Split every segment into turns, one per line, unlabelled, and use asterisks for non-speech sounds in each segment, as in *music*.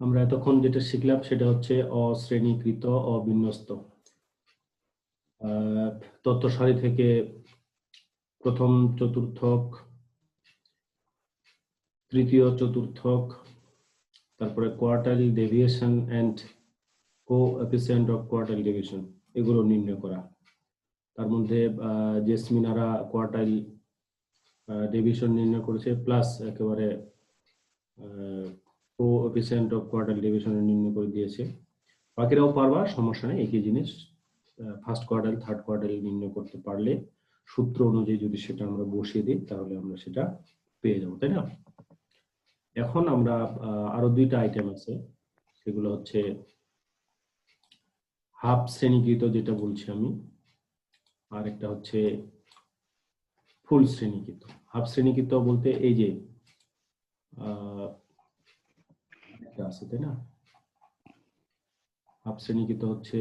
আমরা এতক্ষণ যেটা শিখলাম সেটা হচ্ছে অশ্রেণীকৃত, অবিন্যস্ত। তথ্য সারি থেকে প্রথম চতুর্থক, তৃতীয় চতুর্থক, তারপরে quartile deviation and coefficient of quartile deviation এগুলো নির্ণয় করা। তার মধ্যে জেসমিনারা কোয়ার্টাইল ডেভিয়েশন নির্ণয় করেছে প্লাস একেবারে coefficient of quartile deviation নির্ণয় করে দিয়েছে। বাকিরাও পারবা, সমস্যা নেই, একই জিনিস। ফার্স্ট কোয়ার্টার থার্ড কোয়ার্টাইল নির্ণয় করতে পারলে সূত্র অনুযায়ী যদি সেটা আমরা বসিয়ে দিই, তাহলে আমরা সেটা পেয়ে যাব, তাই না? এখন আমরা আরও দুইটা আইটেম আছে। সেগুলো হচ্ছে হাফ শ্রেণীকৃত যেটা বলছি আমি, আর একটা হচ্ছে ফুল শ্রেণীকৃত। হাফ শ্রেণীকৃত বলতে এই যে আছে, তাই না? হাফ শ্রেণীকৃত হচ্ছে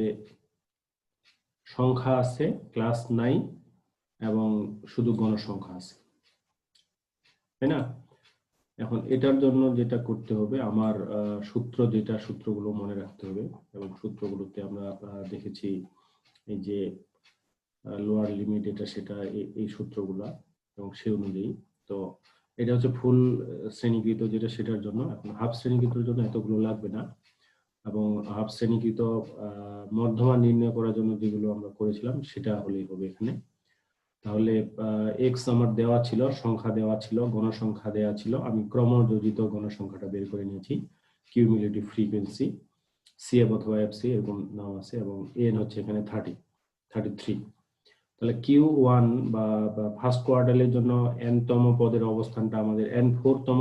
সংখ্যা আছে ক্লাস নাই এবং শুধু গণসংখ্যা আছে, তাই না? এখন এটার জন্য যেটা করতে হবে, আমার সূত্র যেটা, সূত্রগুলো মনে রাখতে হবে, এবং সূত্রগুলোতে আমরা দেখেছি এই যে লোয়ার লিমিট এটা, সেটা এই সূত্রগুলা, এবং সে অনুযায়ী, তো এটা হচ্ছে ফুল শ্রেণীকৃত যেটা সেটার জন্য। এখন হাফ শ্রেণীকৃতর জন্য এতগুলো লাগবে না। এবং হাফ শ্রেণীকৃত মধ্যমা নির্ণয় করার জন্য যেগুলো আমরা করেছিলাম, সেটা হলেই হবে এখানে। তাহলে এক্স আমার দেওয়া ছিল, সংখ্যা দেওয়া ছিল, গণসংখ্যা দেওয়া ছিল। আমি ক্রমযোজিত গণসংখ্যাটা বের করে নিয়েছি। কিউমিলেটিভ ফ্রিকোয়েন্সি সি এফ অথবা এফসি এরকম নাম আছে। এবং এন হচ্ছে এখানে থার্টি থার্টি থ্রি তাহলে কিউ ওয়ান বা ফার্স্ট কোয়ার্টারের জন্য এন তম পদের অবস্থানটা আমাদের এন ফোর তম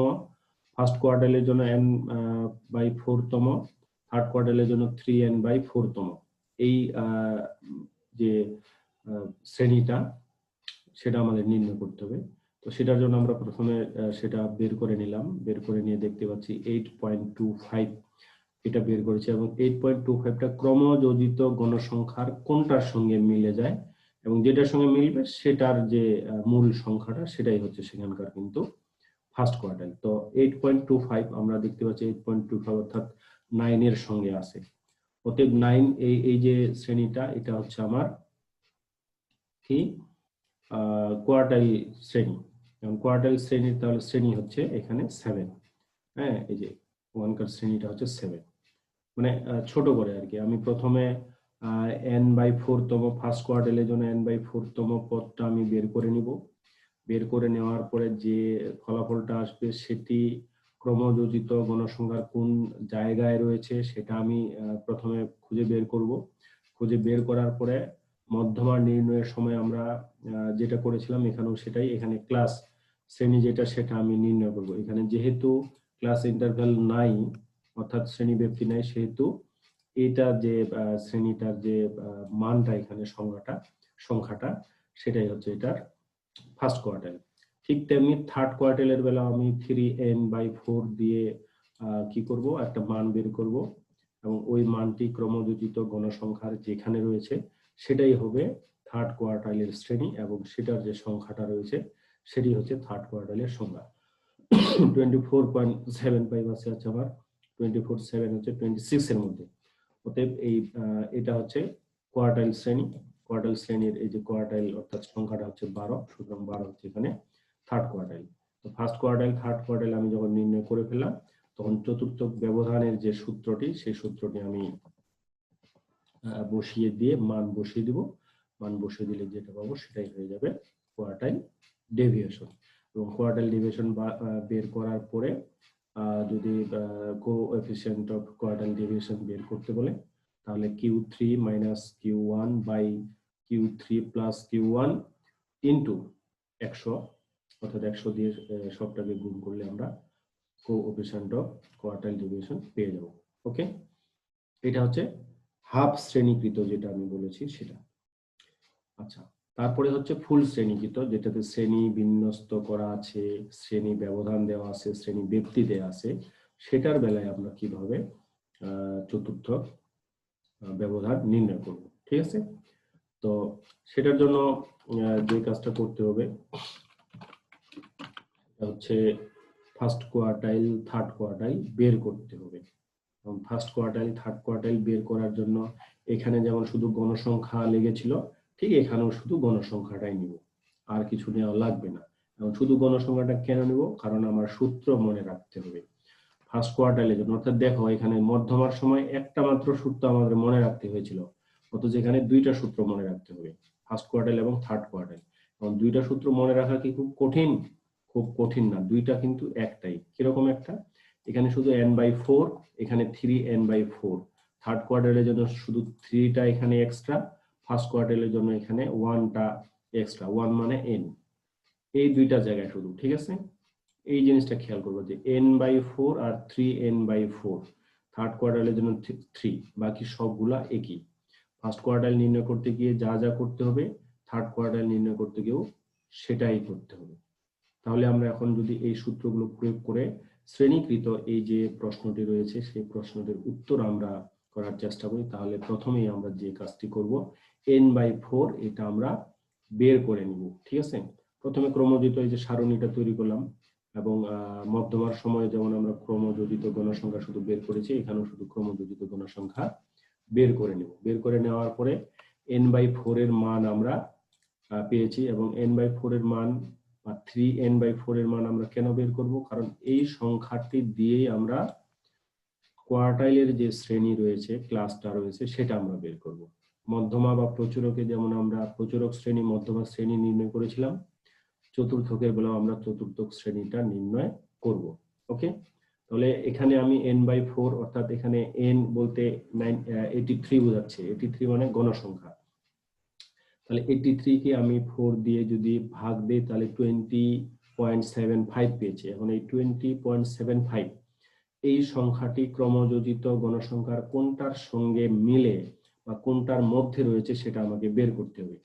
ফার্স্ট কোয়ার্টারের জন্য এন বাই ফোর তম থার্ড কোয়ার্টারের জন্য থ্রি এন বাই ফোর তম। এই যে শ্রেণীটা, সেটা আমাদের নির্ণয় করতে হবে। তো সেটার জন্য আমরা প্রথমে সেটা বের করে নিলাম। বের করে নিয়ে দেখতে পাচ্ছি এইট পয়েন্ট টু ফাইভ এটা বের করেছি এবং এইট পয়েন্ট টু ফাইভটা ক্রমযোজিত গণসংখ্যার কোনটার সঙ্গে মিলে যায়? এবং যেটার সঙ্গে মিলবে সেটার যে মূল সংখ্যাটা সেটাই হচ্ছে সেখানকার কিন্তু ফার্স্ট কোয়ার্টাইল তো এইট পয়েন্ট টু ফাইভ আমরা দেখতে পাচ্ছি এইট পয়েন্ট টু ফাইভ অর্থাৎ নাইনের সঙ্গে আছে। অতএব নাইন এই এই যে শ্রেণীটা, এটা হচ্ছে আমার কি? কোয়ার্টাইল শ্রেণি। এবং কোয়ার্টাইল শ্রেণির তাহলে শ্রেণি হচ্ছে এখানে সেভেন হ্যাঁ এই যে ওয়ানকার শ্রেণীটা হচ্ছে সেভেন মানে ছোট করে আর কি। আমি প্রথমে এন বাই ফোর তম ফার্স্ট কোয়ার্টাইলের জন্য এন বাই ফোর তম পদটা আমি বের করে নিব। বের করে নেওয়ার পরে যে ফলাফলটা আসবে সেটি ক্রমযোজিত গণসংখ্যার কোন জায়গায় রয়েছে সেটা আমি প্রথমে খুঁজে বের করব। খুঁজে বের করার পরে মধ্যমা নির্ণয়ের সময় আমরা যেটা করেছিলাম এখানেও সেটাই, এখানে ক্লাস শ্রেণি যেটা সেটা আমি নির্ণয় করব। এখানে যেহেতু ক্লাস ইন্টারভ্যাল নাই, অর্থাৎ শ্রেণি ব্যক্তি নাই, সেহেতু এটা যে শ্রেণীটার যে মানটা এখানে সংখ্যাটা সংখ্যাটা, সেটাই হচ্ছে এটার ফার্স্ট কোয়ার্টাইল ঠিক তেমনি থার্ড কোয়ার্টাইলের বেলা আমি থ্রি এন বাই ফোর দিয়ে কি করব? একটা মান বের করব এবং ওই মানটি ক্রমযোজিত গণসংখ্যার যেখানে রয়েছে, সেটাই হবে থার্ড কোয়ার্টাইলের শ্রেণি এবং সেটার যে সংখ্যাটা রয়েছে, সেটি হচ্ছে থার্ড কোয়ার্টাইলের সংখ্যা twenty four point seven five আছে আছে আমার টোয়েন্টি ফোর সেভেন হচ্ছে টোয়েন্টি সিক্স এর মধ্যে। অতএব এই এটা হচ্ছে কোয়ার্টাইল শ্রেণি। কোয়ার্টাইল শ্রেণির এই যে কোয়ার্টাইল অর্থাৎ সংখ্যাটা হচ্ছে বারো, সুতরাং বারো হচ্ছে এখানে থার্ড কোয়ার্টাইল তো ফার্স্ট কোয়ার্টাইল থার্ড কোয়ার্টাইল আমি যখন নির্ণয় করে ফেললাম, তখন চতুর্থ ব্যবধানের যে সূত্রটি, সেই সূত্রটি আমি বসিয়ে দিয়ে মান বসিয়ে দিব। মান বসিয়ে দিলে যেটা পাবো সেটাই হয়ে যাবে কোয়ার্টাইল ডেভিয়েশন এবং কোয়ার্টাইল ডেভিয়েশন বের করার পরে যদি coefficient of quartile deviation বের করতে বলে, তাহলে Q three minus Q one by Q three plus Q one into একশো, অর্থাৎ একশো দিয়ে সবটাকে গুণ করলে আমরা coefficient of quartile deviation পেয়ে যাব। ওকে এটা হচ্ছে হাফ শ্রেণীকৃত যেটা আমি বলেছি সেটা। আচ্ছা। তারপরে হচ্ছে ফুল শ্রেণীকৃত যেটাতে শ্রেণি বিন্যস্ত করা আছে, শ্রেণি ব্যবধান দেওয়া আছে, শ্রেণি ব্যক্তি দেওয়া আছে, সেটার বেলায় আমরা কীভাবে চতুর্থ ব্যবধান নির্ণয় করব, ঠিক আছে? তো সেটার জন্য যে কাজটা করতে হবে হচ্ছে ফার্স্ট কোয়ার্টাইল থার্ড কোয়ার্টাইল বের করতে হবে। ফার্স্ট কোয়ার্টাইল থার্ড কোয়ার্টাইল বের করার জন্য এখানে যেমন শুধু গণসংখ্যা লেগেছিল ঠিক এখানেও শুধু গণসংখ্যাটাই নিব, আর কিছু নেওয়া লাগবে না। এবং শুধু গণসংখ্যাটা কেন নিব? কারণ আমার সূত্র মনে রাখতে হবে। ফার্স্ট কোয়ার্টাইলের জন্য অর্থাৎ দেখো, এখানে মধ্যমার সময় একটা মাত্র সূত্র আমাদের মনে রাখতে হয়েছিল, অথচ এখানে দুইটা সূত্র মনে রাখতে হবে ফার্স্ট কোয়ার্টাইল এবং থার্ড কোয়ার্টাইল এবং দুইটা সূত্র মনে রাখা কি খুব কঠিন? খুব কঠিন না, দুইটা কিন্তু একটাই। কীরকম একটা? এখানে শুধু এন বাই ফোর এখানে three N by four third কোয়ার্টারের জন্য শুধু থ্রিটা এখানে এক্সট্রা ফার্স্ট কোয়ার্টারের জন্য এখানে ওয়ানটা এক্সট্রা, ওয়ান মানে এন এই দুইটা জায়গায় শুধু, ঠিক আছে? এই জিনিসটা খেয়াল করব যে N by four R three N by four. Third কোয়ার্টারের জন্য থ্রি বাকি সবগুলা একই। ফার্স্ট কোয়ার্টার নির্ণয় করতে গিয়ে যা যা করতে হবে, থার্ড কোয়ার্টার নির্ণয় করতে গিয়েও সেটাই করতে হবে। তাহলে আমরা এখন যদি এই সূত্রগুলো প্রয়োগ করে শ্রেণীকৃত এই যে প্রশ্নটি রয়েছে, সেই প্রশ্নটির উত্তর আমরা করার চেষ্টা করি। তাহলে প্রথমেই আমরা যে কাজটি করব এন বাই ফোর এটা আমরা বের করে নিব, ঠিক আছে? প্রথমে ক্রমজিত এই যে সারণীটা তৈরি করলাম এবং মধ্যমার সময়ে যেমন আমরা ক্রমযোজিত গণসংখ্যা শুধু বের করেছি, এখানেও শুধু ক্রমযোজিত গণসংখ্যা বের করে নেব। বের করে নেওয়ার পরে এন বাই ফোর এর মান আমরা পেয়েছি এবং এন বাই ফোর এর মান বা থ্রি এন বাই ফোর এর মান আমরা কেন বের করব? কারণ এই সংখ্যাটি দিয়েই আমরা কোয়ার্টাইলের যে শ্রেণি রয়েছে ক্লাসটা রয়েছে, সেটা আমরা বের করব। মধ্যমা বা প্রচুরকে যেমন আমরা প্রচুরক শ্রেণি, মধ্যমা শ্রেণি নির্ণয় করেছিলাম চতুর্থকে বেলাও আমরা চতুর্থক শ্রেণীটা নির্ণয় করব। ওকে? তাহলে এখানে আমি এন বাই ফোর অর্থাৎ এখানে এন বলতে নাইন এইটি থ্রি বোঝাচ্ছে। এইটি থ্রি মানে গণসংখ্যা। তাহলে এইটি থ্রি কে আমি ফোর দিয়ে যদি ভাগ দিই, তাহলে টোয়েন্টি পয়েন্ট সেভেন ফাইভ পেয়েছি। এখন এই টোয়েন্টি পয়েন্ট সেভেন ফাইভ এই সংখ্যাটি ক্রমযোজিত গণসংখ্যার কোনটার সঙ্গে মিলে বা কোনটার মধ্যে রয়েছে সেটা আমাকে বের করতে হবে।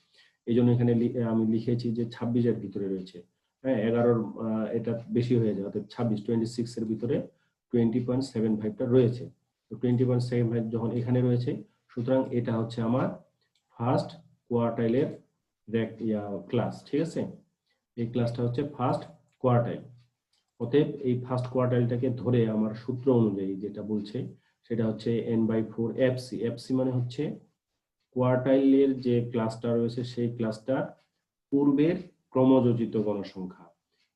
এই জন্য এখানে আমি লিখেছি যে ছাব্বিশের ভিতরে রয়েছে। হ্যাঁ এগারোর এটা বেশি হয়ে যায় অর্থাৎ ছাব্বিশ টোয়েন্টি সিক্স এর ভিতরে টোয়েন্টি পয়েন্ট সেভেন ফাইভটা রয়েছে। তো টোয়েন্টি পয়েন্ট সেভেন ফাইভ যখন এখানে রয়েছে, সুতরাং এটা হচ্ছে আমার ফার্স্ট কোয়ার্টাইলের ক্লাস ঠিক আছে? এই ক্লাসটা হচ্ছে ফার্স্ট কোয়ার্টাইল অতএব এই ফার্স্ট কোয়ার্টাইলটাকে ধরে আমার সূত্র অনুযায়ী যেটা বলছে সেটা হচ্ছে N by four FC FC মানে হচ্ছে কোয়ার্টাইলের যে ক্লাসটা রয়েছে সেই ক্লাসটার পূর্বের ক্রমযোজিত গণসংখ্যা।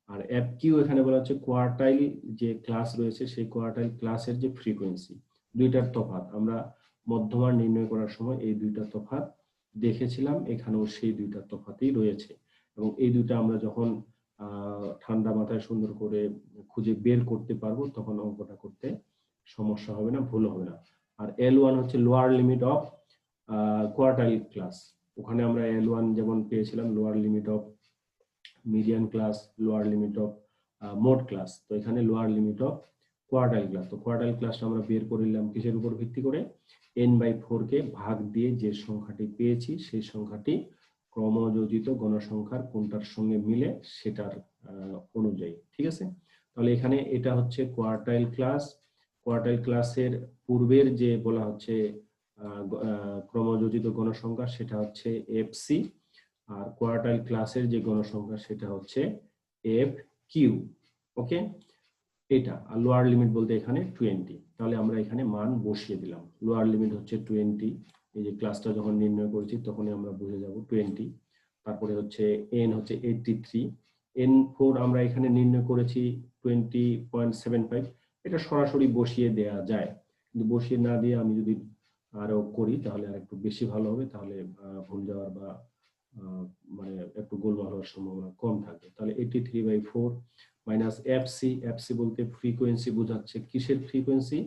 আর এফ কিউ এখানে বলা হচ্ছে কোয়ার্টাইল যে ক্লাস রয়েছে সেই কোয়ার্টাইল ক্লাসের যে ফ্রিকোয়েন্সি দুইটার তফাত আমরা মধ্যমান নির্ণয় করার সময় এই দুইটা তফাৎ দেখেছিলাম, এখানেও সেই দুইটা তফাতই রয়েছে। এবং এই দুইটা আমরা যখন ঠান্ডা মাথায় সুন্দর করে খুঁজে বের করতে পারব, তখন অঙ্কটা করতে সমস্যা হবে না, ভুল হবে না। আর এল ওয়ান হচ্ছে lower limit of quartile class ওখানে আমরা এল ওয়ান যেমন পেয়েছিলাম lower limit of median class lower limit of mode class তো এখানে lower limit of quartile class তো কোয়ার্টাইল ক্লাসটা আমরা বের করে নিলাম কিসের উপর ভিত্তি করে? এন বাই ফোর কে ভাগ দিয়ে যে সংখ্যাটি পেয়েছি, সেই সংখ্যাটি ক্রমযোজিত গণসংখ্যার কোনটার সঙ্গে মিলে সেটার অনুযায়ী। ঠিক আছে? তাহলে এখানে এটা হচ্ছে কোয়ার্টাইল ক্লাস কোয়ার্টাইল ক্লাসের পূর্বের যে বলা হচ্ছে ক্রমযোজিত গণসংখ্যা, সেটা হচ্ছে এফসি আর কোয়ার্টাইল ক্লাসের যে গণসংখ্যা, সেটা হচ্ছে এফ কিউ ওকে এটা, আর লোয়ার লিমিট বলতে এখানে টোয়েন্টি তাহলে আমরা এখানে মান বসিয়ে দিলাম। লোয়ার লিমিট হচ্ছে টোয়েন্টি এই যে ক্লাসটা যখন নির্ণয় করেছি, তখনই আমরা বুঝে যাব টোয়েন্টি তারপরে হচ্ছে এন হচ্ছে এইটটি থ্রি এন ফোর আমরা এখানে নির্ণয় করেছি টোয়েন্টি পয়েন্ট সেভেন ফাইভ এটা সরাসরি বসিয়ে দেয়া যায়। কিন্তু বসিয়ে না দিয়ে আমি যদি আরও করি, তাহলে আর একটু বেশি ভালো হবে, তাহলে ভুল যাওয়ার বা মানে একটু গোলমাল হওয়ার সম্ভাবনা কম থাকবে তাহলে eighty three by four minus FC FC বলতে ফ্রিকোয়েন্সি বোঝাচ্ছে কিসের ফ্রিকোয়েন্সি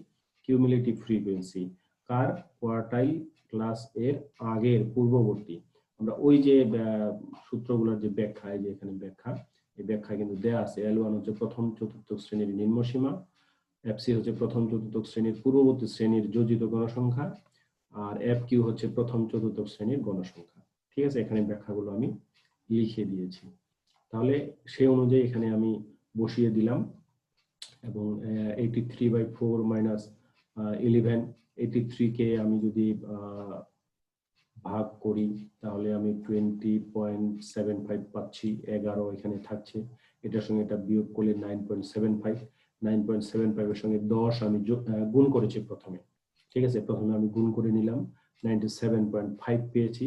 কিউমুলেটিভ ফ্রিকোয়েন্সি কার কোয়ার্টাইল ক্লাস এর আগের পূর্ববর্তী। আমরা ওই যে সূত্রগুলোর যে ব্যাখ্যা যে এখানে ব্যাখ্যা, এই ব্যাখ্যা কিন্তু দেয়া আছে। এল ওয়ান হচ্ছে প্রথম, চতুর্থ শ্রেণির নিম্নসীমা এফসি হচ্ছে প্রথম চতুর্থ শ্রেণির পূর্ববর্তী শ্রেণির যোজিত গণসংখ্যা আর এফ কিউ হচ্ছে প্রথম চতুর্থ শ্রেণির গণসংখ্যা। ঠিক আছে? এখানে ব্যাখ্যাগুলো আমি লিখে দিয়েছি। তাহলে সেই অনুযায়ী এখানে আমি বসিয়ে দিলাম এবং eighty three by four minus eleven eighty কে আমি যদি ভাগ করি তাহলে আমি টোয়েন্টি পয়েন্ট সেভেন ফাইভ পাচ্ছি। এগারো এখানে থাকছে। এটার সঙ্গে এটা বিয়োগ করলে nine point seven five nine point seven ফাইভের সঙ্গে দশ আমি গুণ করেছি প্রথমে। ঠিক আছে? প্রথমে আমি গুণ করে নিলাম। নাইনটি সেভেন পয়েন্ট ফাইভ পেয়েছি।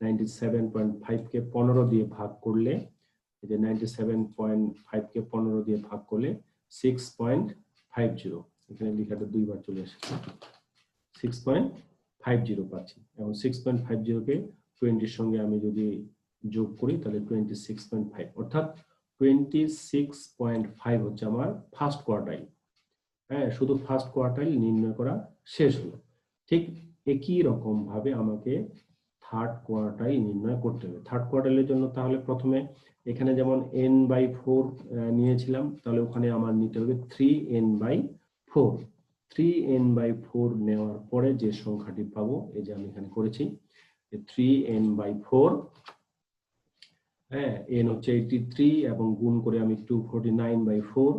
নাইনটি সেভেন পয়েন্ট ফাইভকে পনেরো দিয়ে ভাগ করলে, এই যে নাইনটি সেভেন পয়েন্ট ফাইভকে পনেরো দিয়ে ভাগ করলে সিক্স পয়েন্ট ফাইভ জিরো এখানে লেখাটা দুইবার চলে এসেছে। সিক্স পয়েন্ট ফাইভ জিরো পাচ্ছি। এবং সিক্স পয়েন্ট ফাইভ জিরোকে টোয়েন্টির সঙ্গে আমি যদি যোগ করি, তাহলে টোয়েন্টি সিক্স পয়েন্ট ফাইভ অর্থাৎ টোয়েন্টি সিক্স পয়েন্ট ফাইভ হচ্ছে আমার ফার্স্ট কোয়ার্টাইল হ্যাঁ শুধু ফার্স্ট কোয়ার্টাইল নির্ণয় করা শেষ হলো। ঠিক একই রকম ভাবে আমাকে থার্ড কোয়ার্টাইল নির্ণয় করতে হবে। থার্ড কোয়ার্টাইলের জন্য তাহলে প্রথমে এখানে যেমন এন বাই ফোর নিয়েছিলাম, তাহলে ওখানে আমার নিতে হবে three N by four three N by four নেওয়ার পরে যে সংখ্যাটি পাবো, এই যে আমি এখানে করেছি থ্রি এন বাই ফোর হ্যাঁ এন হচ্ছে এইটি থ্রি এবং গুণ করে আমি two forty nine by four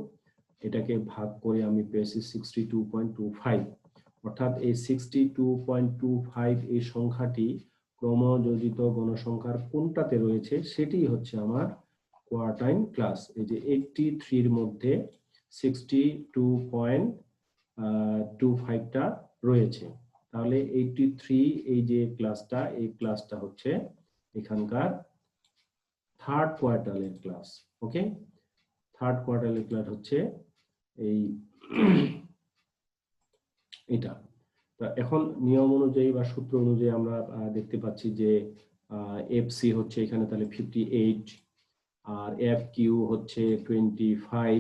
এটাকে ভাগ করে আমি পেয়েছি sixty two point two five অর্থাৎ এই sixty two point two five এই সংখ্যাটি ক্রমযোজিত গণসংখ্যার কোনটাতে রয়েছে, সেটি হচ্ছে আমার কোয়ার্টাইন ক্লাস এই যে এইটটি থ্রির মধ্যে সিক্সটি টু পয়েন্ট টু ফাইভটা রয়েছে। তাহলে এইটটি থ্রি এই যে ক্লাসটা এই ক্লাসটা হচ্ছে এখানকার থার্ড কোয়ার্টালের ক্লাস ওকে থার্ড কোয়ার্টালের ক্লাস হচ্ছে এই *clears throat* এটা। এখন নিয়ম অনুযায়ী বা সূত্র অনুযায়ী আমরা দেখতে পাচ্ছি যে এফ সি হচ্ছে এখানে তাহলে ফিফটি এইট আর এফ কিউ হচ্ছে টোয়েন্টি ফাইভ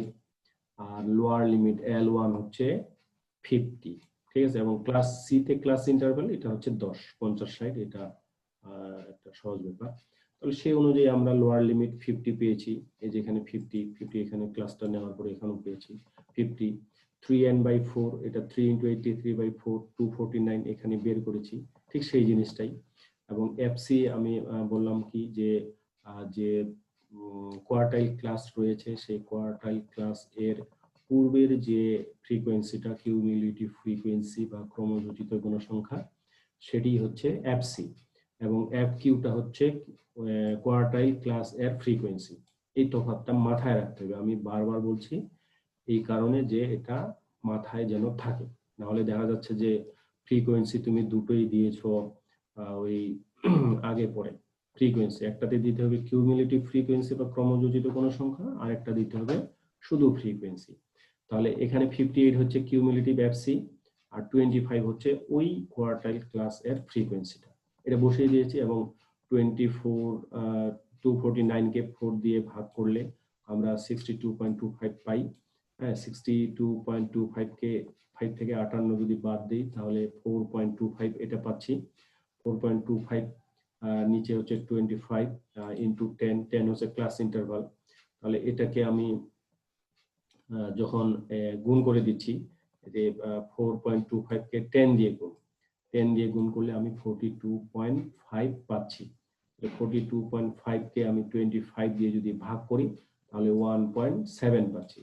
আর লোয়ার লিমিট এল ওয়ান হচ্ছে ফিফটি ঠিক আছে? এবং ক্লাস সি তে ক্লাস ইন্টারভ্যাল এটা হচ্ছে দশ, পঞ্চাশ ষাট, এটা একটা সহজ ব্যাপার। তাহলে সেই অনুযায়ী আমরা লোয়ার লিমিট ফিফটি পেয়েছি। এই যে এখানে ফিফটি ফিফটি এখানে ক্লাসটা নেওয়ার পরে এখানেও পেয়েছি fifty three N by four এটা three into eighty three by four two forty nine এখানে বের করেছি, ঠিক সেই জিনিসটাই। এবং এফসি আমি বললাম কি যে যে কোয়ার্টাইল ক্লাস রয়েছে, সেই কোয়ার্টাইল ক্লাস এর পূর্বের যে ফ্রিকোয়েন্সিটা কিউমিলিটি ফ্রিকোয়েন্সি বা ক্রমযোজিত গণসংখ্যা সেটি হচ্ছে এফসি এবং এফ কিউটা হচ্ছে কোয়ার্টাইল ক্লাস এর ফ্রিকোয়েন্সি এই তফাৎটা মাথায় রাখতে হবে। আমি বারবার বলছি এই কারণে যে এটা মাথায় যেন থাকে। নাহলে দেখা যাচ্ছে যে ফ্রিকোয়েন্সি তুমি দুটোই দিয়েছ ওই *clears throat* আগে পরে। ফ্রিকোয়েন্সি একটাতে দিতে হবে কিউমিলেটিভ ফ্রিকোয়েন্সি বা ক্রমযোজিত কোনো সংখ্যা, আর একটা দিতে হবে শুধু ফ্রিকোয়েন্সি তাহলে এখানে ফিফটি এইট হচ্ছে কিউমিলেটিভ এফসি আর টোয়েন্টি ফাইভ হচ্ছে ওই কোয়ার্টাইল ক্লাস এর ফ্রিকোয়েন্সিটা এটা বসিয়ে দিয়েছি এবং টোয়েন্টি ফোর টু ফোরটি নাইনকে ফোর দিয়ে ভাগ করলে আমরা sixty two point two five পাই। হ্যাঁ সিক্সটি টু পয়েন্ট টু ফাইভকে ফাইভ থেকে আটান্ন যদি বাদ দিই, তাহলে ফোর পয়েন্ট টু ফাইভ এটা পাচ্ছি। ফোর পয়েন্ট টু ফাইভ নিচে হচ্ছে twenty five into ten ten হচ্ছে ক্লাস ইন্টারভাল তাহলে এটাকে আমি যখন গুণ করে দিচ্ছি, যে ফোর পয়েন্ট টু ফাইভকে টেন দিয়ে গুণ। টেন দিয়ে গুণ করলে আমি ফোরটি টু পয়েন্ট ফাইভ পাচ্ছি ফোরটি টু পয়েন্ট ফাইভকে আমি টোয়েন্টি ফাইভ দিয়ে যদি ভাগ করি, তাহলে ওয়ান পয়েন্ট সেভেন পাচ্ছি।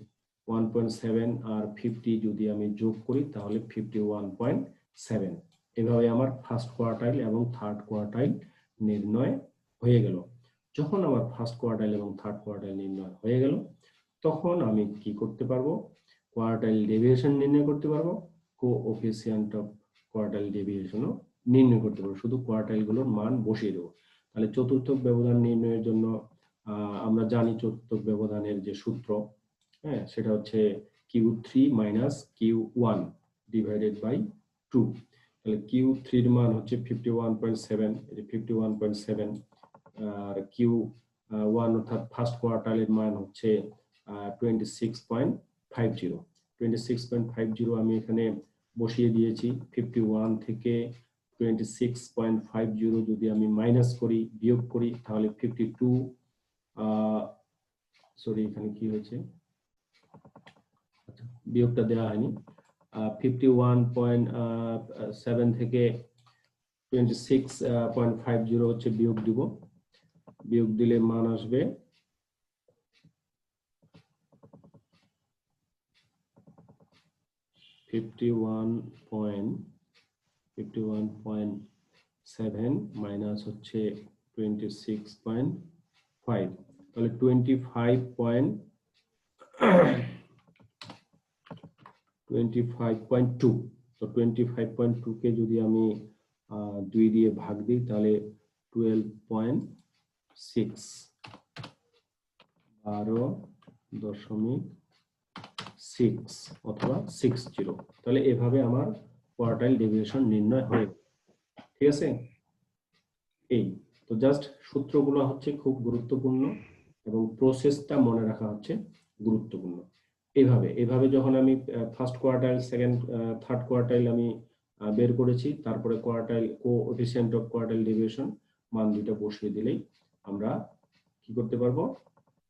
ওয়ান পয়েন্ট সেভেন আর ফিফটি যদি আমি যোগ করি, তাহলে ফিফটি ওয়ান পয়েন্ট সেভেন এভাবে আমার ফার্স্ট কোয়ার্টাইল এবং থার্ড কোয়ার্টাইল নির্ণয় হয়ে গেল। যখন আমার ফার্স্ট কোয়ার্টাইল এবং থার্ড কোয়ার্টাইল নির্ণয় হয়ে গেল, তখন আমি কি করতে পারব? কোয়ার্টাইল ডেভিয়েশন নির্ণয় করতে পারব। কো অফিসিয়েন্ট অফ কোয়ার্টাইল ডেভিয়েশনও নির্ণয় করতে পারব। শুধু কোয়ার্টাইলগুলোর মান বসিয়ে দেবো। তাহলে চতুর্থ ব্যবধান নির্ণয়ের জন্য আমরা জানি চতুর্থ ব্যবধানের যে সূত্র হ্যাঁ সেটা হচ্ছে Q three minus Q one divided by two তাহলে কিউ থ্রির মান হচ্ছে fifty one point seven fifty one point seven আর কিউ ওয়ান অর্থাৎ ফার্স্ট কোয়ার্টারের মান হচ্ছে twenty six point five zero twenty six point five zero আমি এখানে বসিয়ে দিয়েছি। ফিফটি ওয়ান থেকে twenty six point five zero যদি আমি মাইনাস করি বিয়োগ করি তাহলে ফিফটি টু সরি এখানে কি হয়েছে? আচ্ছা, বিয়োগটা দেওয়া হয়নি। ফিফটি ওয়ান পয়েন্ট সেভেন থেকে twenty six point five zero হচ্ছে বিয়োগ দিব। বিয়োগ দিলে মান আসবে fifty one point fifty one point seven minus হচ্ছে টোয়েন্টি সিক্স পয়েন্ট ফাইভ তাহলে twenty five point twenty five point two তো টোয়েন্টি ফাইভ পয়েন্ট টুকে যদি আমি দুই দিয়ে ভাগ দিই, তাহলে টুয়েলভ পয়েন্ট সিক্স বারো দশমিক সিক্স অথবা সিক্স জিরো তাহলে এভাবে আমার কোয়ার্টাইল ডেভিয়েশন নির্ণয় হয় ঠিক আছে? এই। তো জাস্ট সূত্রগুলো হচ্ছে খুব গুরুত্বপূর্ণ এবং প্রসেসটা মনে রাখা হচ্ছে গুরুত্বপূর্ণ। এইভাবে এইভাবে যখন আমি first quartile second third quartile আমি বের করেছি, তারপরে quartile coefficient of quartile deviation মান দুইটা বসিয়ে দিলেই আমরা কি করতে পারব?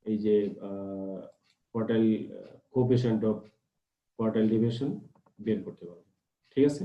এই যে quartile coefficient of quartile division বের করতে পারব। ঠিক আছে?